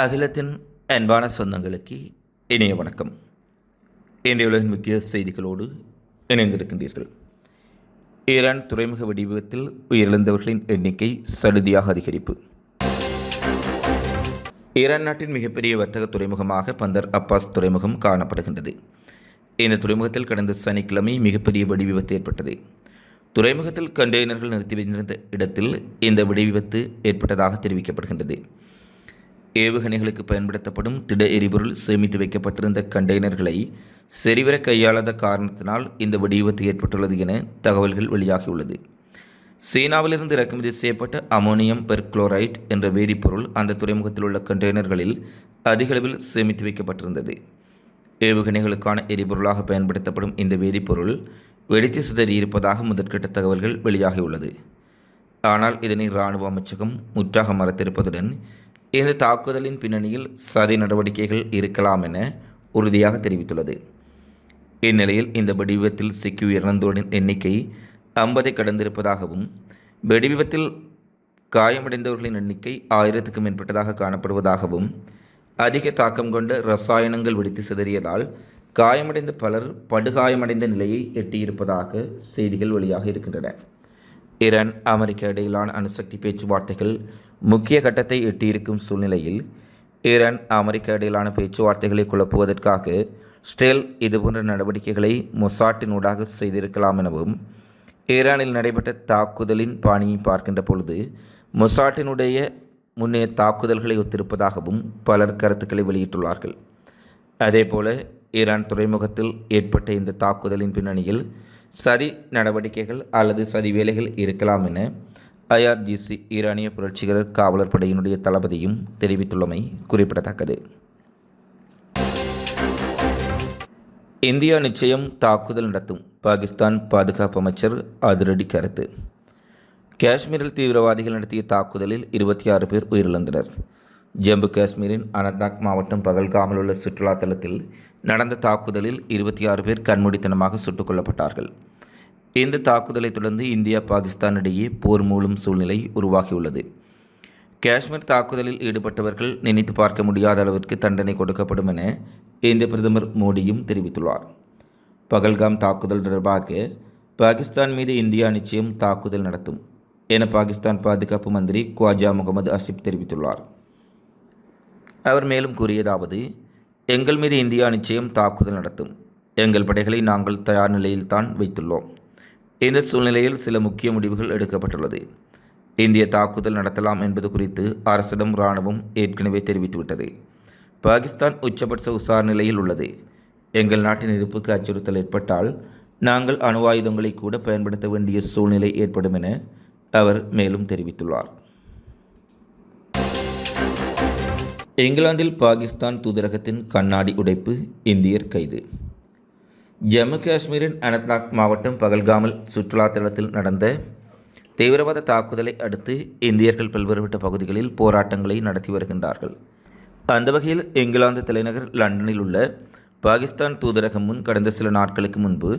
அகிலத்தின் அன்பான சொந்தங்களுக்கு இணைய வணக்கம். இன்றைய உலகின் முக்கிய செய்திகளோடு இணைந்திருக்கின்றீர்கள். ஈரான் துறைமுக வெடிவிபத்தில் உயிரிழந்தவர்களின் எண்ணிக்கை சடுதியாக அதிகரிப்பு. ஈரான் நாட்டின் மிகப்பெரிய வர்த்தக துறைமுகமாக பந்தர் அப்பாஸ் துறைமுகம் காணப்படுகின்றது. இந்த துறைமுகத்தில் கடந்த சனிக்கிழமை மிகப்பெரிய வெடிவிபத்து ஏற்பட்டது. துறைமுகத்தில் கண்டெய்னர்கள் நிறுத்தி வைத்திருந்த இடத்தில் இந்த வெடிவிபத்து ஏற்பட்டதாக தெரிவிக்கப்படுகின்றது. ஏவுகணைகளுக்கு பயன்படுத்தப்படும் திட எரிபொருள் சேமித்து வைக்கப்பட்டிருந்த கண்டெய்னர்களை சரிவர கையாளாத காரணத்தினால் இந்த வெடிவிபத்து ஏற்பட்டுள்ளது என தகவல்கள் வெளியாகியுள்ளது. சீனாவிலிருந்து இறக்குமதி செய்யப்பட்ட அமோனியம் பெர்குளோரைட் என்ற வேதிப்பொருள் அந்த துறைமுகத்தில் உள்ள கண்டெய்னர்களில் அதிகளவில் சேமித்து வைக்கப்பட்டிருந்தது. ஏவுகணைகளுக்கான எரிபொருளாக பயன்படுத்தப்படும் இந்த வேதிப்பொருள் வெடித்து சிதறியிருப்பதாக முதற்கட்ட தகவல்கள் வெளியாகியுள்ளது. ஆனால் இதனை இராணுவ அமைச்சகம் முற்றாக மறுத்திருப்பதுடன் இந்த தாக்குதலின் பின்னணியில் சதி நடவடிக்கைகள் இருக்கலாம் என உறுதியாக தெரிவித்துள்ளது. இந்நிலையில் இந்த வெடிவிபத்தில் சிக்கி இறந்தோரின் எண்ணிக்கை ஐம்பதை கடந்திருப்பதாகவும் வெடிவிபத்தில் காயமடைந்தவர்களின் எண்ணிக்கை ஆயிரத்துக்கும் மேற்பட்டதாக காணப்படுவதாகவும் அதிக தாக்கம் கொண்ட ரசாயனங்கள் வெடித்து சிதறியதால் காயமடைந்த பலர் படுகாயமடைந்த நிலையை எட்டியிருப்பதாக செய்திகள் வெளியாக இருக்கின்றன. ஈரான் அமெரிக்க இடையிலான அணுசக்தி பேச்சுவார்த்தைகள் முக்கிய கட்டத்தை எட்டியிருக்கும் சூழ்நிலையில் ஈரான் அமெரிக்க இடையிலான பேச்சுவார்த்தைகளை குழப்புவதற்காக ஸ்டேல் இதுபோன்ற நடவடிக்கைகளை மொசாட்டினூடாக செய்திருக்கலாம் எனவும் ஈரானில் நடைபெற்ற தாக்குதலின் பாணியை பார்க்கின்ற பொழுது மொசாட்டினுடைய முன்னே தாக்குதல்களை ஒத்திருப்பதாகவும் பலர் கருத்துக்களை வெளியிட்டுள்ளார்கள். அதேபோல ஈரான் துறைமுகத்தில் ஏற்பட்ட இந்த தாக்குதலின் பின்னணியில் சரி நடவடிக்கைகள் அல்லது சரி வேலைகள் இருக்கலாம் என ஐஆர்ஜிசி ஈரானிய புரட்சிகர காவலர் படையினுடைய தளபதியும் தெரிவித்துள்ளமை குறிப்பிடத்தக்கது. இந்தியா நிச்சயம் தாக்குதல் நடத்தும். பாகிஸ்தான் பாதுகாப்பு அமைச்சர் அதிரடி கருத்து. காஷ்மீரில் தீவிரவாதிகள் நடத்திய தாக்குதலில் இருபத்தி ஆறு பேர் உயிரிழந்தனர். ஜம்மு காஷ்மீரின் அனந்த்நாக் மாவட்டம் பகல்காமில் உள்ள சுற்றுலா தலத்தில் நடந்த தாக்குதலில் இருபத்தி ஆறு பேர் கண்மூடித்தனமாக சுட்டுக் கொல்லப்பட்டார்கள். இந்த தாக்குதலை தொடர்ந்து இந்தியா பாகிஸ்தான் இடையே போர் மூலம் சூழ்நிலை உருவாகியுள்ளது. காஷ்மீர் தாக்குதலில் ஈடுபட்டவர்கள் நினைத்து பார்க்க முடியாத அளவிற்கு தண்டனை கொடுக்கப்படும் என இந்திய பிரதமர் மோடியும் தெரிவித்துள்ளார். பகல்காம் தாக்குதல் தொடர்பாக பாகிஸ்தான் மீது இந்தியா நிச்சயம் தாக்குதல் நடத்தும் என பாகிஸ்தான் பாதுகாப்பு மந்திரி குவாஜா முகமது அசிப் தெரிவித்துள்ளார். அவர் மேலும் கூறியதாவது எங்கள் மீது இந்தியா நிச்சயம் தாக்குதல் நடத்தும். எங்கள் படைகளை நாங்கள் தயார் நிலையில்தான் வைத்துள்ளோம். இந்த சூழ்நிலையில் சில முக்கிய முடிவுகள் எடுக்கப்பட்டுள்ளது. இந்திய தாக்குதல் நடத்தலாம் என்பது குறித்து அரசிடம் இராணுவம் ஏற்கனவே தெரிவித்துவிட்டது. பாகிஸ்தான் உச்சபட்ச உசார் நிலையில் உள்ளது. எங்கள் நாட்டின் இருப்புக்கு அச்சுறுத்தல் ஏற்பட்டால் நாங்கள் அணு ஆயுதங்களை கூட பயன்படுத்த வேண்டிய சூழ்நிலை ஏற்படும் என அவர் மேலும் தெரிவித்துள்ளார். இங்கிலாந்தில் பாகிஸ்தான் தூதரகத்தின் கண்ணாடி உடைப்பு இந்தியர் கைது. ஜம்மு காஷ்மீரின் அனந்த்நாக் மாவட்டம் பகல்காமல் சுற்றுலாத்தலத்தில் நடந்த தீவிரவாத தாக்குதலை அடுத்து இந்தியர்கள் பல்வேறுபட்ட பகுதிகளில் போராட்டங்களை நடத்தி வருகின்றார்கள். அந்த வகையில் இங்கிலாந்து தலைநகர் லண்டனில் உள்ள பாகிஸ்தான் தூதரகம் முன் கடந்த சில நாட்களுக்கு முன்பு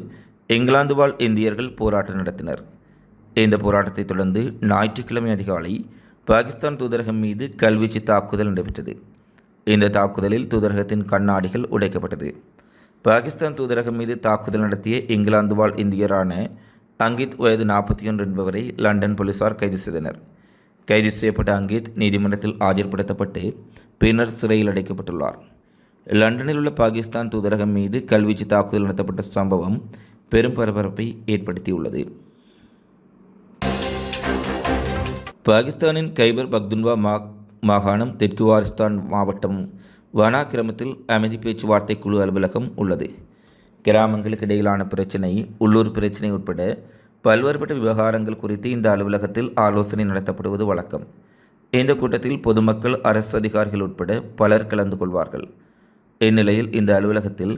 இங்கிலாந்து வாழ் இந்தியர்கள் போராட்டம் நடத்தினர். இந்த போராட்டத்தை தொடர்ந்து ஞாயிற்றுக்கிழமை அதிகாலை பாகிஸ்தான் தூதரகம் மீது கல்வீச்சு தாக்குதல் நடைபெற்றது. இந்த தாக்குதலில் தூதரகத்தின் கண்ணாடிகள் உடைக்கப்பட்டது. பாகிஸ்தான் தூதரகம் மீது தாக்குதல் நடத்திய இங்கிலாந்து வாழ் இந்தியரான அங்கித் வயது நாற்பத்தி ஒன்று என்பவரை லண்டன் போலீசார் கைது செய்தனர். கைது செய்யப்பட்ட அங்கித் நீதிமன்றத்தில் ஆஜர்படுத்தப்பட்டு பின்னர் சிறையில் அடைக்கப்பட்டுள்ளார். லண்டனில் உள்ள பாகிஸ்தான் தூதரகம் மீது கல்வீச்சு தாக்குதல் நடத்தப்பட்ட சம்பவம் பெரும் பரபரப்பை ஏற்படுத்தியுள்ளது. பாகிஸ்தானின் கைபர் பக்துன்வா மா மாகாணம் தெற்கு வாரிஸ்தான் மாவட்டம் வனா கிராமத்தில் அமைதி பேச்சுவார்த்தை குழு அலுவலகம் உள்ளது. கிராமங்களுக்கு இடையிலான பிரச்சினை உள்ளூர் பிரச்சினை உட்பட பல்வேறுபட்ட விவகாரங்கள் குறித்து இந்த அலுவலகத்தில் ஆலோசனை நடத்தப்படுவது வழக்கம். இந்த கூட்டத்தில் பொதுமக்கள் அரசு அதிகாரிகள் உட்பட பலர் கலந்து கொள்வார்கள். இந்நிலையில் இந்த அலுவலகத்தில்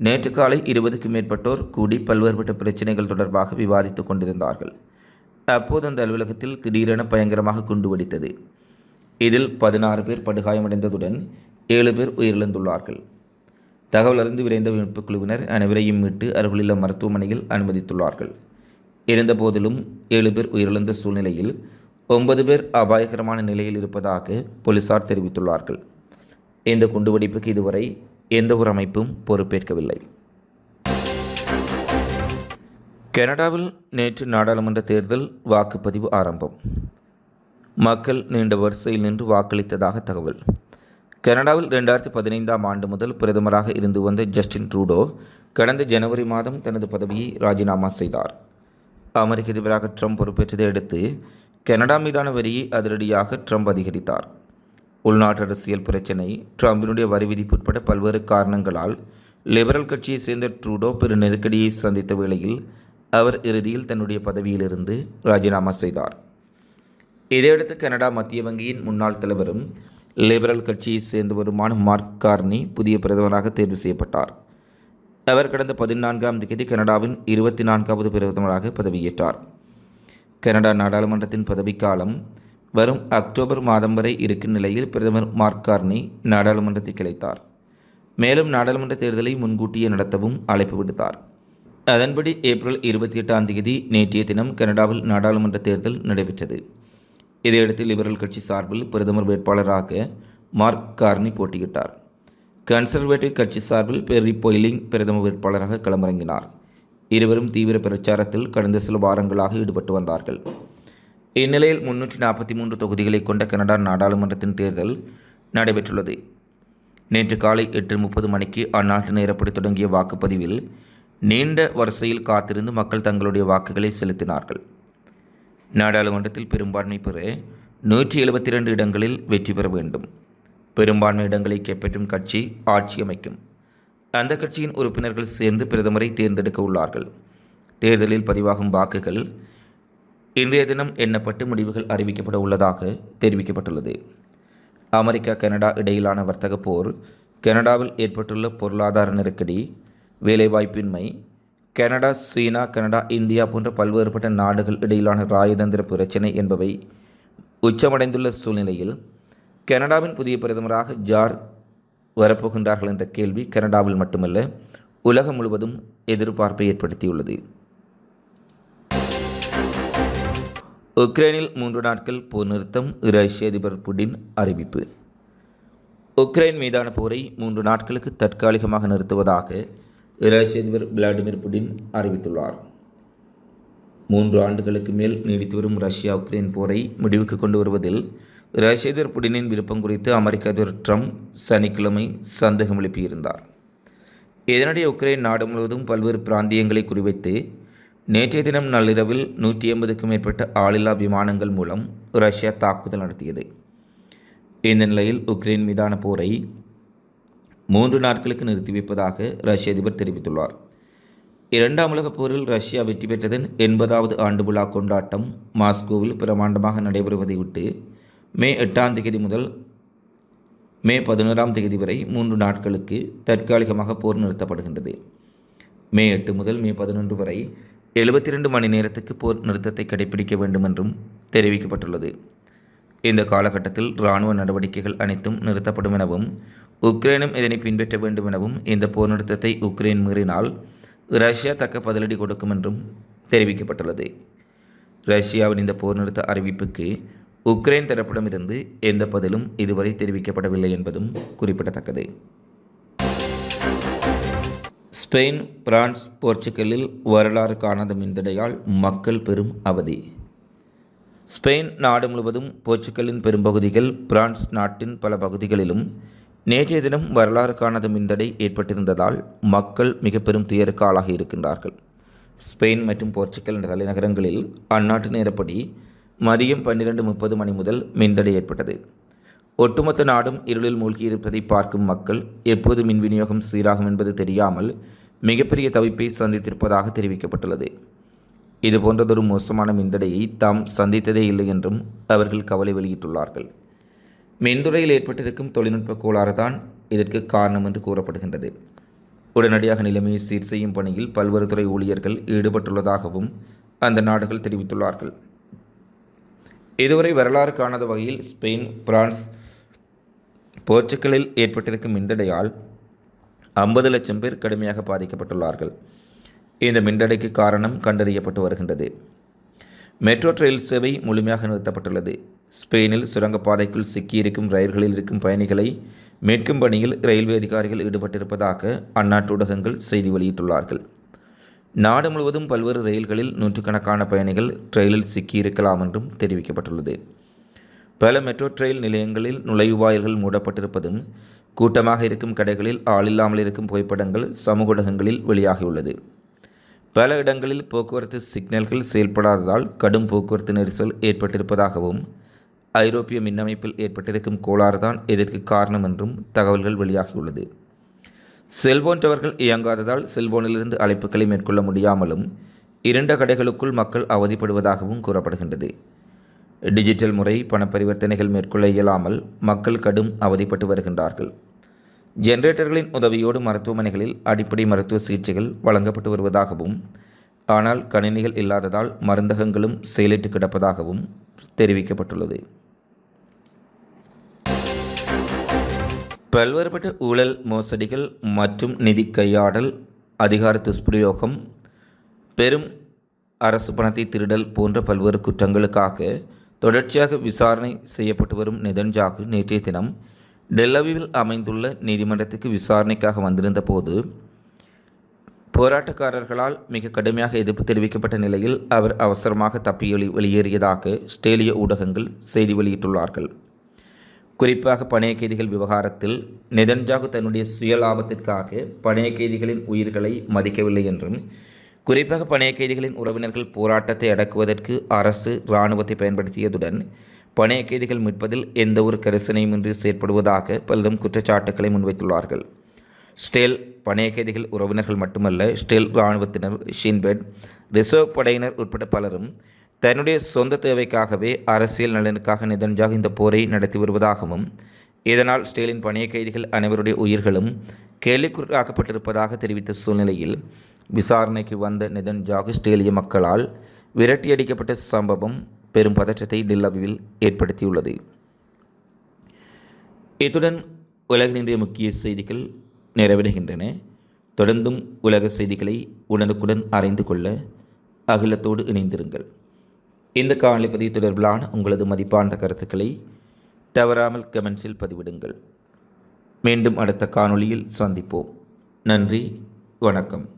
நேற்று காலை இருபதுக்கும் மேற்பட்டோர் கூடி பல்வேறுபட்ட பிரச்சினைகள் தொடர்பாக விவாதித்துக் கொண்டிருந்தார்கள். அப்போது அந்த அலுவலகத்தில் திடீரென பயங்கரமாக குண்டு வெடித்தது. இதில் பதினாறு பேர் படுகாயமடைந்ததுடன் ஏழு பேர் உயிரிழந்துள்ளார்கள். தகவல் அறிந்து விரைந்த மீட்புக் குழுவினர் அனைவரையும் மீட்டு அருகிலுள்ள மருத்துவமனையில் அனுமதித்துள்ளார்கள். இருந்தபோதிலும் ஏழு பேர் உயிரிழந்த சூழ்நிலையில் ஒன்பது பேர் அபாயகரமான நிலையில் இருப்பதாக போலீசார் தெரிவித்துள்ளார்கள். இந்த குண்டுவெடிப்புக்கு இதுவரை எந்த ஒரு அமைப்பும் பொறுப்பேற்கவில்லை. கனடாவில் நேற்று நாடாளுமன்ற தேர்தல் வாக்குப்பதிவு ஆரம்பம். மக்கள் நீண்ட வரிசையில் நின்று வாக்களித்ததாக தகவல். கனடாவில் ரெண்டாயிரத்தி பதினைந்தாம் ஆண்டு முதல் பிரதமராக இருந்து வந்த ஜஸ்டின் ட்ரூடோ கடந்த ஜனவரி மாதம் தனது பதவியை ராஜினாமா செய்தார். அமெரிக்க அதிபராக ட்ரம்ப் பொறுப்பேற்றதை அடுத்து கனடா மீதான வரியை அதிரடியாக ட்ரம்ப் அதிகரித்தார். உள்நாட்டு அரசியல் பிரச்சினை ட்ரம்பினுடைய வரி விதிப்பு உட்பட பல்வேறு காரணங்களால் லிபரல் கட்சியைச் சேர்ந்த ட்ரூடோ பெரு நெருக்கடியை சந்தித்த வேளையில் அவர் இறுதியில் தன்னுடைய பதவியிலிருந்து ராஜினாமா செய்தார். இதையடுத்து கனடா மத்திய வங்கியின் முன்னாள் தலைவரும் லிபரல் கட்சியை சேர்ந்தவருமான மார்க் கார்னி புதிய பிரதமராக தேர்வு செய்யப்பட்டார். அவர் கடந்த பதினான்காம் தேதி கனடாவின் இருபத்தி நான்காவது பிரதமராக பதவியேற்றார். கனடா நாடாளுமன்றத்தின் பதவிக்காலம் வரும் அக்டோபர் மாதம் வரை இருக்கும் நிலையில் பிரதமர் மார்க் கார்னி நாடாளுமன்றத்தை கிளைத்தார். மேலும் நாடாளுமன்ற தேர்தலை முன்கூட்டியே நடத்தவும் அழைப்பு விடுத்தார். அதன்படி ஏப்ரல் இருபத்தி எட்டாம் தேதி நேற்றைய தினம் கனடாவில் நாடாளுமன்ற தேர்தல் நடைபெற்றது. இதையடுத்து லிபரல் கட்சி சார்பில் பிரதமர் வேட்பாளராக மார்க் கார்னி போட்டியிட்டார். கன்சர்வேட்டிவ் கட்சி சார்பில் பெர்ரி பொய்லிங் பிரதம வேட்பாளராக களமிறங்கினார். இருவரும் தீவிர பிரச்சாரத்தில் கடந்த சில வாரங்களாக ஈடுபட்டு வந்தார்கள். இந்நிலையில் முன்னூற்றி நாற்பத்தி மூன்று தொகுதிகளை கொண்ட கனடா நாடாளுமன்றத்தின் தேர்தல் நடைபெற்றுள்ளது. நேற்று காலை எட்டு முப்பது மணிக்கு அந்நாட்டு நேரப்படி தொடங்கிய வாக்குப்பதிவில் நீண்ட வரிசையில் காத்திருந்து மக்கள் தங்களுடைய வாக்குகளை செலுத்தினார்கள். நாடாளுமன்றத்தில் பெரும்பான்மை பெற நூற்றி எழுபத்தி ரெண்டு இடங்களில் வெற்றி பெற வேண்டும். பெரும்பான்மை இடங்களை கைப்பற்றும் கட்சி ஆட்சி அமைக்கும். அந்த கட்சியின் உறுப்பினர்கள் சேர்ந்து பிரதமரை தேர்ந்தெடுக்க உள்ளார்கள். தேர்தலில் பதிவாகும் வாக்குகள் இன்றைய தினம் எண்ணப்பட்டு முடிவுகள் அறிவிக்கப்பட உள்ளதாக தெரிவிக்கப்பட்டுள்ளது. அமெரிக்கா கனடா இடையிலான வர்த்தக போர் கனடாவில் ஏற்பட்டுள்ள பொருளாதார நெருக்கடி வேலைவாய்ப்பின்மை. கனடா சீனா கனடா இந்தியா போன்ற பல்வேறுபட்ட நாடுகள் இடையிலான ராஜதந்திர பிரச்சினை என்பவை உச்சமடைந்துள்ள சூழ்நிலையில் கனடாவின் புதிய பிரதமராக ஜார் வரப்போகின்றார்கள் என்ற கேள்வி கனடாவில் மட்டுமல்ல உலகம் முழுவதும் எதிர்பார்ப்பை ஏற்படுத்தியுள்ளது. உக்ரைனில் மூன்று நாட்கள் போர் நிறுத்தம் ரஷ்ய அதிபர் புடின் அறிவிப்பு. உக்ரைன் மீதான போரை மூன்று நாட்களுக்கு தற்காலிகமாக நிறுத்துவதாக ரஷ்ய அதிபர் விளாடிமிர் புடின் அறிவித்துள்ளார். மூன்று ஆண்டுகளுக்கு மேல் நீடித்து வரும் ரஷ்யா உக்ரைன் போரை முடிவுக்கு கொண்டு வருவதில் ரஷ்ய அதிபர் புடினின் விருப்பம் குறித்து அமெரிக்க அதிபர் ட்ரம்ப் சனிக்கிழமை சந்தேகம் எழுப்பியிருந்தார். இதனிடையே உக்ரைன் நாடு முழுவதும் பல்வேறு பிராந்தியங்களை குறிவைத்து நேற்றைய தினம் நள்ளிரவில் நூற்றி ஐம்பதுக்கும் மேற்பட்ட ஆளில்லா விமானங்கள் மூலம் ரஷ்யா தாக்குதல் நடத்தியது. இந்த நிலையில் உக்ரைன் மீதான போரை மூன்று நாட்களுக்கு நிறுத்தி வைப்பதாக ரஷ்ய அதிபர் தெரிவித்துள்ளார். இரண்டாம் உலகப் போரில் ரஷ்யா வெற்றி பெற்றதன் எண்பதாவது ஆண்டு விழா கொண்டாட்டம் மாஸ்கோவில் பிரமாண்டமாக நடைபெறுவதை விட்டு மே எட்டாம் தேதி முதல் மே பதினோராம் தேதி வரை மூன்று நாட்களுக்கு தற்காலிகமாக போர் நிறுத்தப்படுகின்றது. மே எட்டு முதல் மே பதினொன்று வரை எழுபத்தி ரெண்டு மணி நேரத்துக்கு போர் நிறுத்தத்தை கடைபிடிக்க வேண்டும் என்றும் தெரிவிக்கப்பட்டுள்ளது. இந்த காலகட்டத்தில் இராணுவ நடவடிக்கைகள் அனைத்தும் நிறுத்தப்படும் எனவும் உக்ரைனும் இதனை பின்பற்ற வேண்டும் எனவும் இந்த போர் நிறுத்தத்தை உக்ரைன் மீறினால் ரஷ்யா தக்க பதிலடி கொடுக்கும் என்றும் தெரிவிக்கப்பட்டுள்ளது. ரஷ்யாவின் இந்த போர் நிறுத்த அறிவிப்புக்கு உக்ரைன் தரப்பிடமிருந்து எந்த பதிலும் இதுவரை தெரிவிக்கப்படவில்லை என்பதும் குறிப்பிடத்தக்கது. ஸ்பெயின் பிரான்ஸ் போர்ச்சுகலில் வரலாறு காணாத மின்தடையால் மக்கள் பெரும் அவதி. ஸ்பெயின் நாடு முழுவதும் போர்ச்சுகலின் பெரும்பகுதிகள் பிரான்ஸ் நாட்டின் பல பகுதிகளிலும் நேற்றைய தினம் வரலாறு காணாத மின்தடை ஏற்பட்டிருந்ததால் மக்கள் மிக பெரும் துயருக்கு ஆளாகி இருக்கின்றார்கள். ஸ்பெயின் மற்றும் போர்ச்சுகல் தலைநகரங்களில் அந்நாட்டு நேரப்படி மதியம் பன்னிரண்டு முப்பது மணி முதல் மின்தடை ஏற்பட்டது. ஒட்டுமொத்த நாடும் இருளில் மூழ்கியிருப்பதை பார்க்கும் மக்கள் எப்போது மின் விநியோகம் சீராகும் என்பது தெரியாமல் மிகப்பெரிய தவிப்பை சந்தித்திருப்பதாக தெரிவிக்கப்பட்டுள்ளது. இது போன்றதொரு மோசமான மின்தடையை தாம் சந்தித்ததே இல்லை என்றும் அவர்கள் கவலை வெளியிட்டுள்ளார்கள். மின்துறையில் ஏற்பட்டிருக்கும் தொழில்நுட்ப கோளாறு தான் இதற்கு காரணம் என்று கூறப்படுகின்றது. உடனடியாக நிலைமையை சீர் செய்யும் பணியில் பல்வேறு துறை ஊழியர்கள் ஈடுபட்டுள்ளதாகவும் அந்த நாடுகள் தெரிவித்துள்ளார்கள். இதுவரை வரலாறு காணாத வகையில் ஸ்பெயின் பிரான்ஸ் போர்ச்சுகலில் ஏற்பட்டிருக்கும் மின்தடையால் ஐம்பது லட்சம் பேர் கடுமையாக பாதிக்கப்பட்டுள்ளார்கள். இந்த மின்தடைக்கு காரணம் கண்டறியப்பட்டு வருகின்றது. மெட்ரோ ரயில் சேவை முழுமையாக நிறுத்தப்பட்டுள்ளது. ஸ்பெயினில் சுரங்கப்பாதைக்குள் சிக்கியிருக்கும் ரயில்களில் இருக்கும் பயணிகளை மீட்கும் பணியில் ரயில்வே அதிகாரிகள் ஈடுபட்டிருப்பதாக அந்நாட்டு ஊடகங்கள் செய்தி வெளியிட்டுள்ளார்கள். நாடு முழுவதும் பல்வேறு ரயில்களில் நூற்றுக்கணக்கான பயணிகள் ட்ரெயிலில் சிக்கியிருக்கலாம் என்றும் தெரிவிக்கப்பட்டுள்ளது. பல மெட்ரோ ரயில் நிலையங்களில் நுழைவாயில்கள் மூடப்பட்டிருப்பதும் கூட்டமாக இருக்கும் கடைகளில் ஆளில்லாமல் இருக்கும் புகைப்படங்கள் சமூக ஊடகங்களில் வெளியாகியுள்ளது. பல இடங்களில் போக்குவரத்து சிக்னல்கள் செயல்படாததால் கடும் போக்குவரத்து நெரிசல் ஏற்பட்டிருப்பதாகவும் ஐரோப்பிய மின்னமைப்பில் ஏற்பட்டிருக்கும் கோளாறுதான் இதற்கு காரணம் என்றும் தகவல்கள் வெளியாகியுள்ளது. செல்போன் டவர்கள் இயங்காததால் செல்போனிலிருந்து அழைப்புகளை மேற்கொள்ள முடியாமலும் இரண்ட கடைகளுக்குள் மக்கள் அவதிப்படுவதாகவும் கூறப்படுகின்றது. டிஜிட்டல் முறை பண பரிவர்த்தனைகள் மேற்கொள்ள இயலாமல் மக்கள் கடும் அவதிப்பட்டு வருகின்றார்கள். ஜெனரேட்டர்களின் உதவியோடு மருத்துவமனைகளில் அடிப்படை மருத்துவ சிகிச்சைகள் வழங்கப்பட்டு வருவதாகவும் ஆனால் கணினிகள் இல்லாததால் மருந்தகங்களும் செயலிட்டு கிடப்பதாகவும் தெரிவிக்கப்பட்டுள்ளது. பல்வேறுபட்ட ஊழல் மோசடிகள் மற்றும் நிதி கையாடல் அதிகார துஷ்பிரயோகம் பெரும் அரசு பணத்தை திருடல் போன்ற பல்வேறு குற்றங்களுக்காக தொடர்ச்சியாக விசாரணை செய்யப்பட்டு வரும் நிதன்ஜாகு நேற்றைய தினம் டெல்லவியில் அமைந்துள்ள நீதிமன்றத்துக்கு விசாரணைக்காக வந்திருந்த போது போராட்டக்காரர்களால் மிக கடுமையாக எதிர்ப்பு தெரிவிக்கப்பட்ட நிலையில் அவர் அவசரமாக தப்பி வெளியேறியதாக ஸ்டேலிய ஊடகங்கள் செய்தி வெளியிட்டுள்ளார்கள். குறிப்பாக பணைய கைதிகள் விவகாரத்தில் நெதன்ஜாகு தன்னுடைய சுயலாபத்திற்காக பணைய கைதிகளின் உயிர்களை மதிக்கவில்லை என்றும் குறிப்பாக பணைய கைதிகளின் உறவினர்கள் போராட்டத்தை அடக்குவதற்கு அரசு இராணுவத்தை பயன்படுத்தியதுடன் பணைய கைதிகள் மீட்பதில் எந்த ஒரு கரிசனையுமின்றி செயற்படுவதாக பலரும் குற்றச்சாட்டுக்களை முன்வைத்துள்ளார்கள். ஸ்டேல் பணைய கைதிகள் உறவினர்கள் மட்டுமல்ல ஸ்டேல் இராணுவத்தினர் ஷின்பெட் ரிசர்வ் படையினர் உட்பட பலரும் தன்னுடைய சொந்த தேவைக்காகவே அரசியல் நலனுக்காக நிதன்ஜாக இந்த போரை நடத்தி வருவதாகவும் இதனால் ஸ்டேலின் பணிய கைதிகள் அனைவருடைய உயிர்களும் கேள்விக்குறாக்கப்பட்டிருப்பதாக தெரிவித்த சூழ்நிலையில் விசாரணைக்கு வந்த நிதன்ஜாகு ஸ்டேலிய மக்களால் விரட்டியடிக்கப்பட்ட சம்பவம் பெரும் பதற்றத்தை டில்லவியில் ஏற்படுத்தியுள்ளது. இத்துடன் உலக இன்றைய முக்கிய செய்திகள் நிறைவடைகின்றன. தொடர்ந்தும் உலக செய்திகளை உடனுக்குடன் அறிந்து கொள்ள அகிலத்தோடு இணைந்திருங்கள். இந்த காணொலி பதிவு தொடர்பிலான உங்களது மதிப்பான கருத்துக்களை தவறாமல் கமெண்ட்ஸில் பதிவிடுங்கள். மீண்டும் அடுத்த காணொளியில் சந்திப்போம். நன்றி. வணக்கம்.